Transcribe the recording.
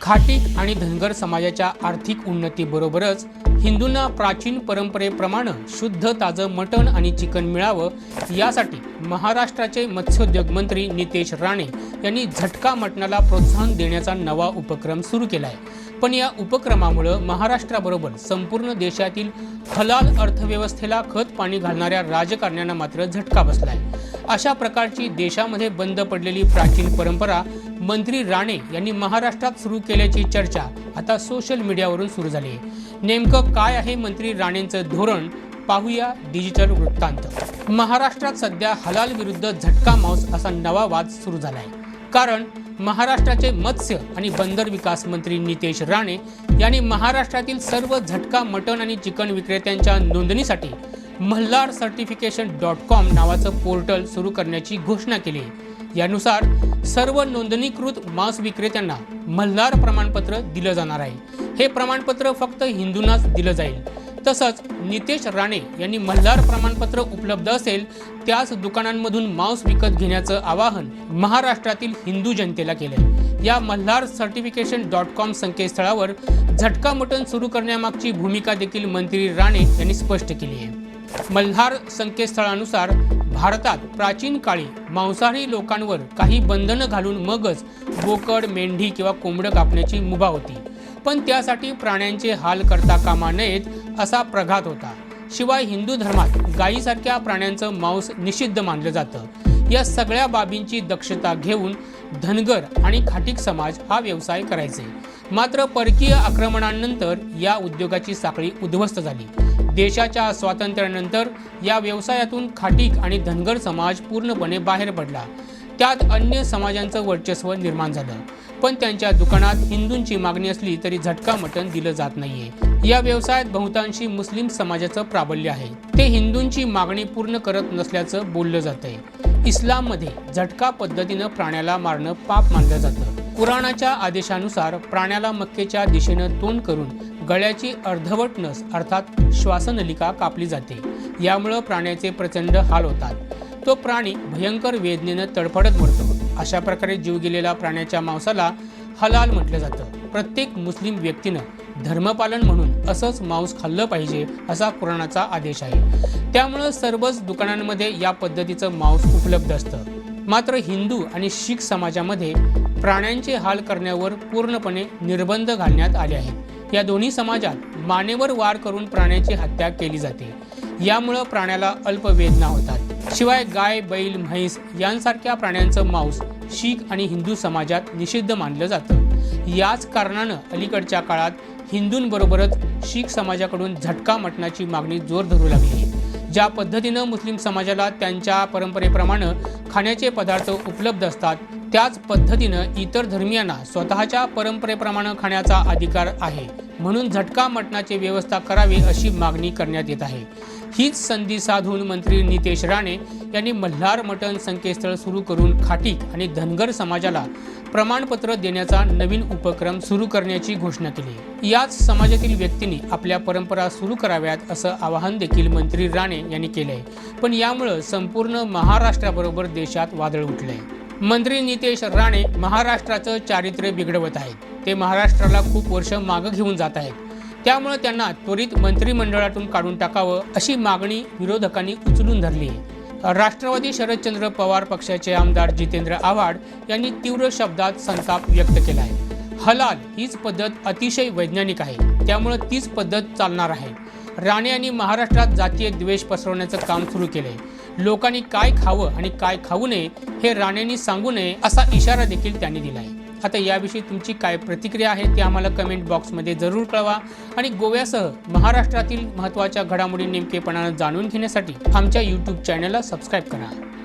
खाटीक आणि धनगर समाजाच्या आर्थिक उन्नतीबरोबरच हिंदूंना प्राचीन परंपरेप्रमाणे शुद्ध ताजं मटण आणि चिकन मिळावं यासाठी महाराष्ट्राचे मत्स्योद्योग मंत्री नितेश राणे यांनी झटका मटणाला प्रोत्साहन देण्याचा नवा उपक्रम सुरू केला आहे पण या उपक्रमामुळं महाराष्ट्राबरोबर संपूर्ण देशातील हलाल अर्थव्यवस्थेला खत पाणी घालणाऱ्या राजकारण्यांना मात्र झटका बसला आहे अशा प्रकारची देशामध्ये बंद पडलेली प्राचीन परंपरा मंत्री राणे यांनी महाराष्ट्रात सुरू केल्याची चर्चा आता सोशल मीडियावरून सुरू झाली. आहे नेमकं काय आहे मंत्री राणेंचं धोरण? पाहूया डिजिटल वृत्तांत. महाराष्ट्रात सध्या हलाल विरुद्ध झटका मांस असा नवा वाद सुरू झाला आहे कारण महाराष्ट्राचे मत्स्य आणि बंदर विकास मंत्री नितेश राणे यांनी महाराष्ट्रातील सर्व झटका मटण आणि चिकन विक्रेत्यांच्या नोंदणीसाठी मल्हार सर्टिफिकेशन डॉट कॉम नावाचं पोर्टल सुरू करण्याची घोषणा केली. आहे यानुसार सर्व नोंदणीकृत मांस विक्रेत्यांना मल्हार प्रमाणपत्र दिलं जाणार आहे. हे प्रमाणपत्र फक्त हिंदूंनाच दिलं जाईल. तसंच नितेश राणे यांनी मल्हार प्रमाणपत्र उपलब्ध असेल त्याच दुकानांमधून मांस विकत घेण्याचं आवाहन महाराष्ट्रातील हिंदू जनतेला केलंय. या मल्हार सर्टिफिकेशन डॉट कॉम संकेतस्थळावर झटका मटण सुरू करण्यामागची भूमिका देखील मंत्री राणे यांनी स्पष्ट केली आहे. मल्हार संकेतस्थळानुसार भारतात प्राचीन काळी मांसाहारी लोकांवर काही बंधनं घालून मगच बोकड मेंढी किंवा कोंबडं कापण्याची मुभा होती. पण त्यासाठी प्राण्यांचे हाल करता कामा नयेत असा प्रघात होता. शिवाय हिंदू धर्मात गायीसारख्या प्राण्यांचं मांस निषिद्ध मानलं जातं. या सगळ्या बाबींची दक्षता घेऊन धनगर आणि खाटीक समाज हा व्यवसाय करायचे. मात्र परकीय आक्रमणानंतर या उद्योगाची साखळी उद्ध्वस्त झाली. देशाच्या स्वातंत्र्यानंतर या व्यवसायातून खाटीक आणि धनगर समाज पूर्णपणे बाहेर पडला. त्यात अन्य समाजांचं वर्चस्व निर्माण झालं. पण त्यांच्या दुकानात हिंदूंची मागणी असली तरी झटका मटण दिलं जात नाहीये. या व्यवसायात बहुतांशी मुस्लिम समाजाचं प्राबल्य आहे. ते हिंदूंची मागणी पूर्ण करत नसल्याचं बोललं जातंय. इस्लाममध्ये झटका पद्धतीनं प्राण्याला मारणं पाप मानलं जातं. कुराणाच्या आदेशानुसार प्राण्याला मक्केच्या दिशेनं तोंड करून गळ्याची अर्धवट नस अर्थात श्वासनलिका कापली जाते. यामुळं प्राण्याचे प्रचंड हाल होतात. तो प्राणी भयंकर वेदनेनं तडफडत मरतो. अशा प्रकारे जीव गेलेल्या प्राण्याच्या मांसाला हलाल म्हटलं जातं. प्रत्येक मुस्लिम व्यक्तीनं धर्मपालन म्हणून असंच मांस खाल्लं पाहिजे असा कुराणाचा आदेश आहे. त्यामुळं सर्वच दुकानांमध्ये या पद्धतीचं मांस उपलब्ध असतं. मात्र हिंदू आणि शीख समाजामध्ये प्राण्यांचे हाल करण्यावर पूर्णपणे निर्बंध घालण्यात आले आहेत. या दोन्ही समाजात मानेवर वार करून प्राण्याची हत्या केली जाते. यामुळं प्राण्याला अल्प वेदना होतात. शिवाय गाय बैल म्हैस यांसारख्या प्राण्यांचं मांस शीख आणि हिंदू समाजात निषिद्ध मानलं जातं. याच कारणानं अलीकडच्या काळात हिंदूंबरोबरच शीख समाजाकडून झटका मटणाची मागणी जोर धरू लागली. ज्या पद्धतीनं मुस्लिम समाजाला त्यांच्या परंपरेप्रमाणे खाण्याचे पदार्थ उपलब्ध असतात त्याच पद्धतीनं इतर धर्मियांना स्वतःच्या परंपरेप्रमाणे खाण्याचा अधिकार आहे. म्हणून झटका मटणाची व्यवस्था करावी अशी मागणी करण्यात येत आहे. हीच संधी साधून मंत्री नितेश राणे यांनी मल्हार मटण संकेतस्थळ सुरू करून खाटीक आणि धनगर समाजाला प्रमाणपत्र देण्याचा नवीन उपक्रम सुरू करण्याची घोषणा केली. याच समाजातील व्यक्तींनी आपल्या परंपरा सुरू कराव्यात असं आवाहन देखील मंत्री राणे यांनी केलंय. पण यामुळं संपूर्ण महाराष्ट्राबरोबर देशात वादळ उठलंय. मंत्री नितेश राणे महाराष्ट्राचं चारित्र्य बिघडवत आहेत. ते महाराष्ट्राला खूप वर्ष मागं घेऊन जात आहेत. त्यामुळे त्यांना त्वरित मंत्रिमंडळातून काढून टाकावं अशी मागणी विरोधकांनी उचलून धरली आहे. राष्ट्रवादी शरदचंद्र पवार पक्षाचे आमदार जितेंद्र आव्हाड यांनी तीव्र शब्दात संताप व्यक्त केला आहे. हलाल हीच पद्धत अतिशय वैज्ञानिक आहे. त्यामुळे तीच पद्धत चालणार आहे. राणे यांनी महाराष्ट्रात जातीय द्वेष पसरवण्याचं काम सुरू केलंय. लोकांनी काय खावं आणि काय खाऊ नये हे राणेंनी सांगू नये असा इशारा देखील त्यांनी दिला आहे आता याविषयी तुमची काय प्रतिक्रिया आहे ते आम्हाला कमेंट बॉक्समध्ये जरूर कळवा. आणि गोव्यासह महाराष्ट्रातील महत्त्वाच्या घडामोडी नेमकेपणानं जाणून घेण्यासाठी आमच्या यूट्यूब चॅनलला सबस्क्राईब करा.